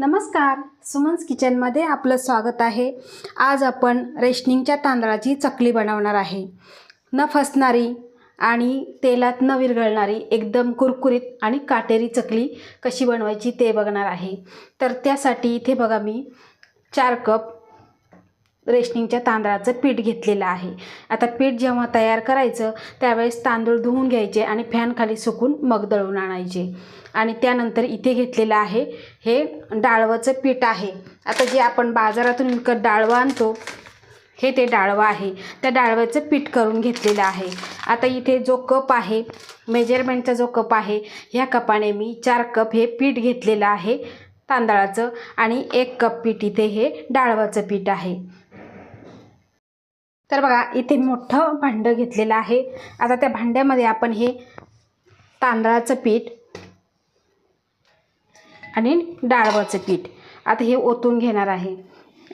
नमस्कार सुमन्स किचनमध्ये आपलं स्वागत आहे. आज आपण रेशनिंगच्या तांदळाची चकली बनवणार आहे. न फसणारी आणि तेलात न विरघळणारी एकदम कुरकुरीत आणि काटेरी चकली कशी बनवायची ते बघणार आहे. तर त्यासाठी इथे बघा मी चार कप रेशनिंगच्या तांदळाचं पीठ घेतलेलं आहे. आता पीठ जेव्हा तयार करायचं त्यावेळेस तांदूळ धुवून घ्यायचे आणि फॅनखाली सुकून मग दळून आणायचे. आणि त्यानंतर इथे घेतलेलं आहे हे डाळवाचं पीठ आहे. आता जे आपण बाजारातून विकत डाळवं आणतो हे ते डाळवं आहे. त्या डाळव्याचं पीठ करून घेतलेलं आहे. आता इथे जो कप आहे मेजरमेंटचा जो कप आहे ह्या कपाने मी चार कप हे पीठ घेतलेलं आहे तांदळाचं आणि एक कप पीठ इथे हे डाळवाचं पीठ आहे. तर बघा इथे मोठं भांडं घेतलेलं आहे. आता त्या भांड्यामध्ये आपण हे तांदळाचं पीठ आणि डाळवाचं पीठ. आता हे ओतून घेणार आहे.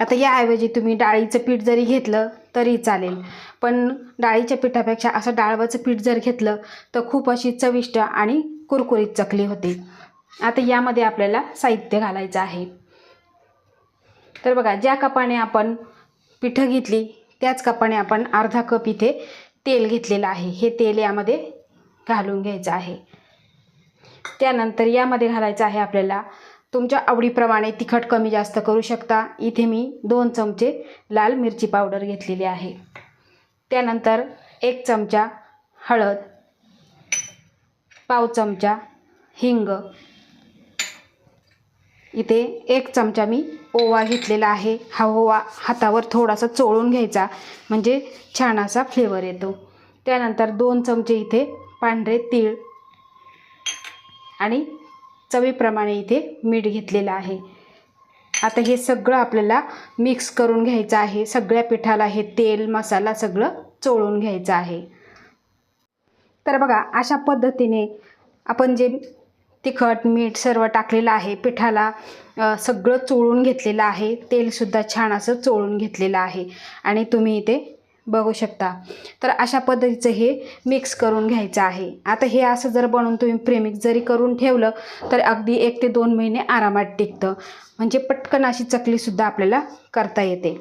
आता याऐवजी तुम्ही डाळीचं पीठ जरी घेतलं तरी चालेल. पण डाळीच्या पिठापेक्षा असं डाळवाचं पीठ जर घेतलं तर खूप अशी चविष्ट आणि कुरकुरीत चकली होते. आता यामध्ये आपल्याला साहित्य घालायचं आहे. तर बघा ज्या कपाने आपण पिठं घेतली त्याच कपाने आपण अर्धा कप इथे तेल घेतलेलं आहे. हे तेल यामध्ये घालून घ्यायचं आहे. त्यानंतर यामध्ये घालायचं आहे आपल्याला. तुमच्या आवडीप्रमाणे तिखट कमी जास्त करू शकता. इथे मी दोन चमचे लाल मिरची पावडर घेतलेली आहे. त्यानंतर एक चमचा हळद पाव चमचा हिंग. इथे एक चमचा मी ओवा घेतलेला आहे. हा ओवा हातावर थोडासा चोळून घ्यायचा म्हणजे छान असा फ्लेवर येतो. त्यानंतर दोन चमचे इथे पांढरे तीळ आणि चवीप्रमाणे इथे मीठ घेतलेलं आहे. आता हे सगळं आपल्याला मिक्स करून घ्यायचं आहे. सगळ्या पिठाला हे तेल मसाला सगळं चोळून घ्यायचं आहे. तर बघा अशा पद्धतीने आपण जे तिखट मीठ सर्व टाकलेलं आहे पिठाला सगळं चोळून घेतलेलं आहे. तेलसुद्धा छान असं चोळून घेतलेलं आहे. आणि तुम्ही इथे बघू शकता. तर अशा पद्धतीचं हे मिक्स करून घ्यायचं आहे. आता हे असं जर बनवून तुम्ही प्रेमिक जरी करून ठेवलं तर अगदी एक ते दोन महिने आरामात टिकतं. म्हणजे पटकन अशी चकलीसुद्धा आपल्याला करता येते.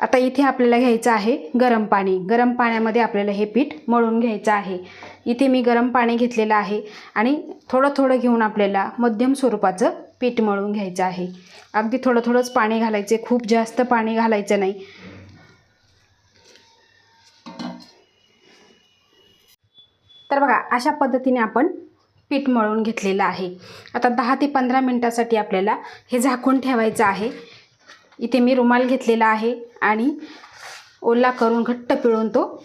आता इथे आपल्याला घ्यायचं आहे गरम पाणी. गरम पाण्यामध्ये आपल्याला हे पीठ मळून घ्यायचं आहे. इथे मी गरम पाणी घेतलेलं आहे आणि थोडं थोडं घेऊन आपल्याला मध्यम स्वरूपाचं पीठ मळून घ्यायचं आहे. अगदी थोडं थोडंच पाणी घालायचे खूप जास्त पाणी घालायचं नाही. तर बघा अशा पद्धतीने आपण पीठ मळून घेतलेलं आहे. आता दहा ते पंधरा मिनटासाठी आपल्याला हे झाकून ठेवायचं आहे. इथे मी रुमाल घेतलेला आहे आणि ओला करून घट्ट पिळून तो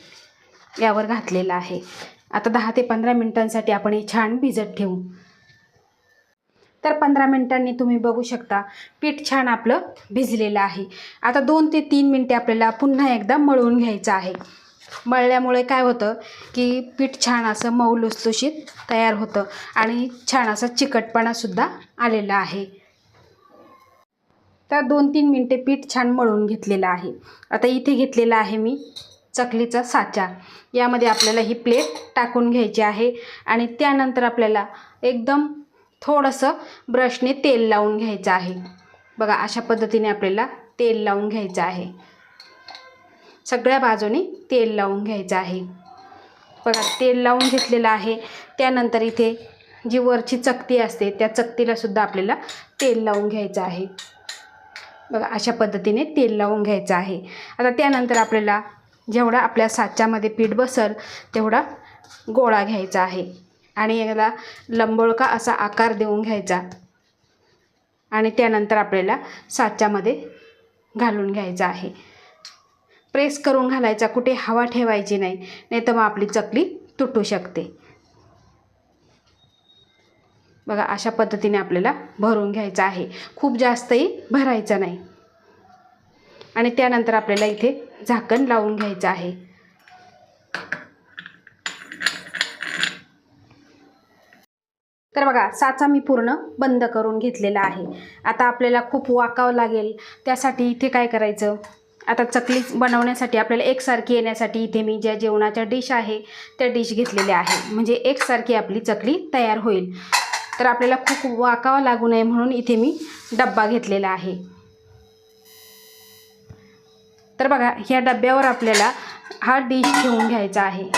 यावर घातलेला आहे. आता दहा ते पंधरा मिनटांसाठी आपण हे छान भिजत ठेवू. तर पंधरा मिनटांनी तुम्ही बघू शकता पीठ छान आपलं भिजलेलं आहे. आता दोन ते तीन मिनटे आपल्याला पुन्हा एकदा मळून घ्यायचं आहे. मळल्यामुळे काय होतं की पीठ छान असं मऊ लुसलुशीत तयार होतं आणि छान असा चिकटपणासुद्धा आलेला आहे. तर दोन तीन मिनटे पीठ छान मळून घेतलेलं आहे. आता इथे घेतलेला आहे मी चकलीचा साचा. यामध्ये आपल्याला ही प्लेट टाकून घ्यायची आहे आणि त्यानंतर आपल्याला एकदम थोडंसं ब्रशने तेल लावून घ्यायचं आहे. बघा अशा पद्धतीने आपल्याला तेल लावून घ्यायचं आहे. सगळ्या बाजूने तेल लावून घ्यायचं आहे. बघा तेल लावून घेतलेलं आहे. त्यानंतर इथे जी वरची चकती असते त्या चकतीलासुद्धा आपल्याला तेल लावून घ्यायचं आहे. बघा अशा पद्धतीने तेल लावून घ्यायचं आहे. आता त्यानंतर आपल्याला जेवढा आपल्या साच्यामध्ये पीठ बसल तेवढा गोळा घ्यायचा आहे. आणि याला लंबोळका असा आकार देऊन घ्यायचा. आणि त्यानंतर आपल्याला साच्यामध्ये घालून घ्यायचा आहे. प्रेस करून घालायचा कुठे हवा ठेवायची नाही नाही तर मग आपली चकली तुटू शकते. बघा अशा पद्धतीने आपल्याला भरून घ्यायचं आहे. खूप जास्तही भरायचं नाही. आणि त्यानंतर आपल्याला इथे झाकण लावून घ्यायचं आहे. तर बघा साचा मी पूर्ण बंद करून घेतलेला आहे. आता आपल्याला खूप वाकावं लागेल. त्यासाठी इथे काय करायचं? आता चकली बनवण्यासाठी आपल्याला एकसारखी येण्यासाठी इथे मी ज्या जेवणाच्या डिश आहे त्या डिश घेतलेल्या आहे म्हणजे एकसारखी आपली चकली तयार होईल. तर आपल्याला खूप वाकावा लागू नये म्हणून इथे मी डब्बा घेतलेला आहे. तर बघा ह्या डब्यावर आपल्याला हा डिश ठेवून घ्यायचा आहे.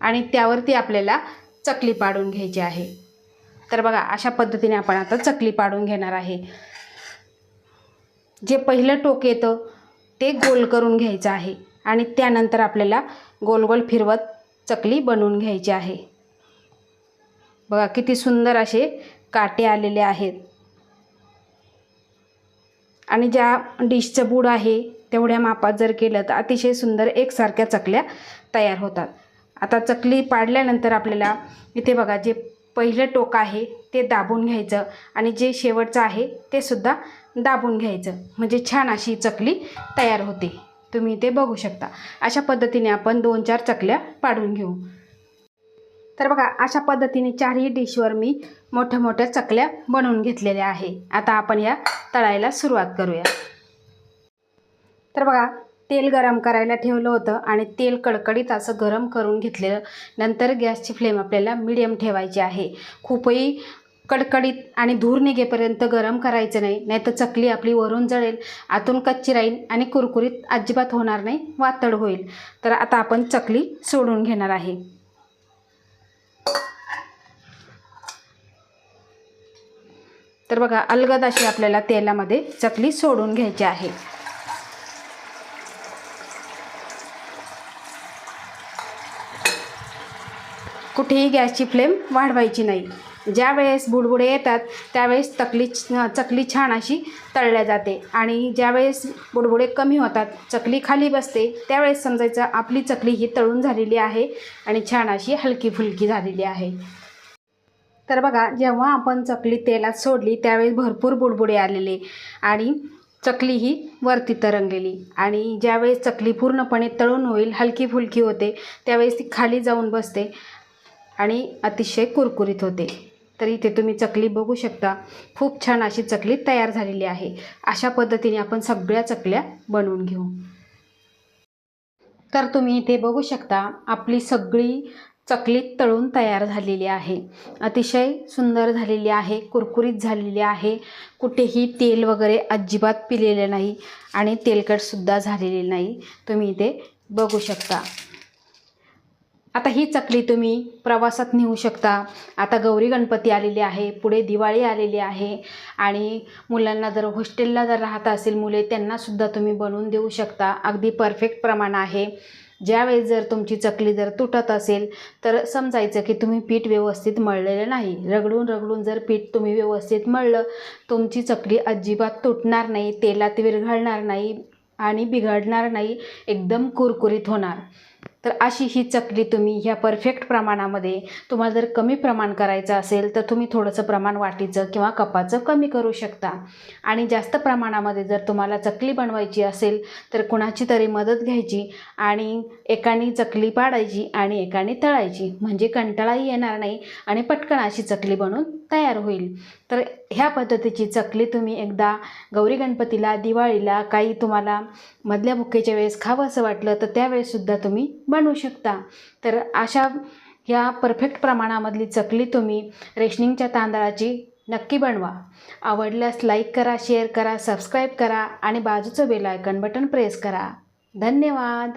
आणि त्यावरती आपल्याला चकली पाडून घ्यायची आहे. तर बघा अशा पद्धतीने आपण आता चकली पाडून घेणार आहे. जे पहिलं टोक येतं ते गोल करून घ्यायचं आहे. आणि त्यानंतर आपल्याला गोल गोल फिरवत चकली बनवून घ्यायची आहे. बघा किती सुंदर असे काटे आलेले आहेत. आणि ज्या डिशचं बूड आहे तेवढ्या मापात जर केलं तर अतिशय सुंदर एकसारख्या चकल्या तयार होतात. आता चकली पाडल्यानंतर आपल्याला इथे बघा जे पहिलं टोक आहे ते दाबून घ्यायचं. आणि जे शेवटचं आहे ते सुद्धा दाबून घ्यायचं. म्हणजे छान अशी चकली तयार होते. तुम्ही ते बघू शकता. अशा पद्धतीने आपण दोन चार चकल्या पाडून घेऊ. तर बघा अशा पद्धतीने चारही डिशवर मी मोठ्या मोठ्या चकल्या बनवून घेतलेल्या आहे. आता आपण या तळायला सुरुवात करूया. तर बघा तेल गरम करायला ठेवलं होतं आणि तेल कडकडीत असं गरम करून घेतलेलं नंतर गॅसची फ्लेम आपल्याला मिडियम ठेवायची आहे. खूपही कडकडीत आणि धूर निघेपर्यंत गरम करायचं नाही नाही तर चकली आपली वरून जळेल आतून कच्ची राहील आणि कुरकुरीत अजिबात होणार नाही वातड होईल. तर आता आपण चकली सोडून घेणार आहे. तर बघा अलगद अशी आपल्याला तेलामध्ये चकली सोडून घ्यायची आहे. कुठेही गॅसची फ्लेम वाढवायची नाही. ज्या वेळेस बुडबुडे येतात त्यावेळेस तकली चकली छान अशी तळल्या जाते. आणि ज्यावेळेस बुडबुडे कमी होतात चकली खाली बसते त्यावेळेस समजायचं आपली चकली ही तळून झालेली आहे आणि छान अशी हलकी फुलकी झालेली आहे. तर बघा जेव्हा आपण चकली तेलात सोडली त्यावेळेस भरपूर बुडबुडे आलेले आणि चकली ही वरती तरंगलेली. आणि ज्यावेळेस चकली पूर्णपणे तळून होईल हलकी फुलकी होते त्यावेळेस ती खाली जाऊन बसते आणि अतिशय कुरकुरीत होते. तर इथे तुम्ही चकली बघू शकता. खूप छान अशी चकली तयार झालेली आहे. अशा पद्धतीने आपण सगळ्या चकल्या बनवून घेऊ. तर तुम्ही इथे बघू शकता आपली सगळी चकली तळून तयार झालेली आहे. अतिशय सुंदर झालेली आहे कुरकुरीत झालेली आहे. कुठेही तेल वगैरे अजिबात पिलेले नाही आणि तेलकटसुद्धा झालेले नाही. तुम्ही इथे बघू शकता. आता ही चकली तुम्ही प्रवासात नेऊ शकता. आता गौरी गणपती आलेली आहे पुढे दिवाळी आलेली आहे आणि मुलांना जर हॉस्टेलला जर राहत असेल मुले त्यांनासुद्धा तुम्ही बनवून देऊ शकता. अगदी परफेक्ट प्रमाण आहे. ज्यावेळेस जर तुमची चकली जर तुटत असेल तर समजायचं की तुम्ही पीठ व्यवस्थित मळलेलं नाही. रगडून रगडून जर पीठ तुम्ही व्यवस्थित मळलं तुमची चकली अजिबात तुटणार नाही तेलात विरघळणार नाही आणि बिघडणार नाही एकदम कुरकुरीत होणार. तर अशी ही चकली तुम्ही ह्या परफेक्ट प्रमाणामध्ये तुम्हाला जर कमी प्रमाण करायचं असेल तर तुम्ही थोडंसं प्रमाण वाटीचं किंवा कपाचं कमी करू शकता. आणि जास्त प्रमाणामध्ये जर तुम्हाला चकली बनवायची असेल तर कुणाची तरी मदत घ्यायची आणि एकाने चकली पाडायची आणि एकाने तळायची. म्हणजे कंटाळाही येणार नाही आणि पटकन अशी चकली बनवून तयार होईल. तर ह्या पद्धतीची चकली तुम्ही एकदा गौरी गणपतीला दिवाळीला काही तुम्हाला मधल्या भुकेच्या वेळेस खावं असं वाटलं तर त्यावेळेससुद्धा तुम्ही बनवू शकता. तर अशा ह्या परफेक्ट प्रमाणामधली चकली तुम्ही रेशनिंगच्या तांदळाची नक्की बनवा. आवडल्यास लाईक करा शेअर करा सबस्क्राईब करा आणि बाजूचं बेल आयकन बटन प्रेस करा. धन्यवाद!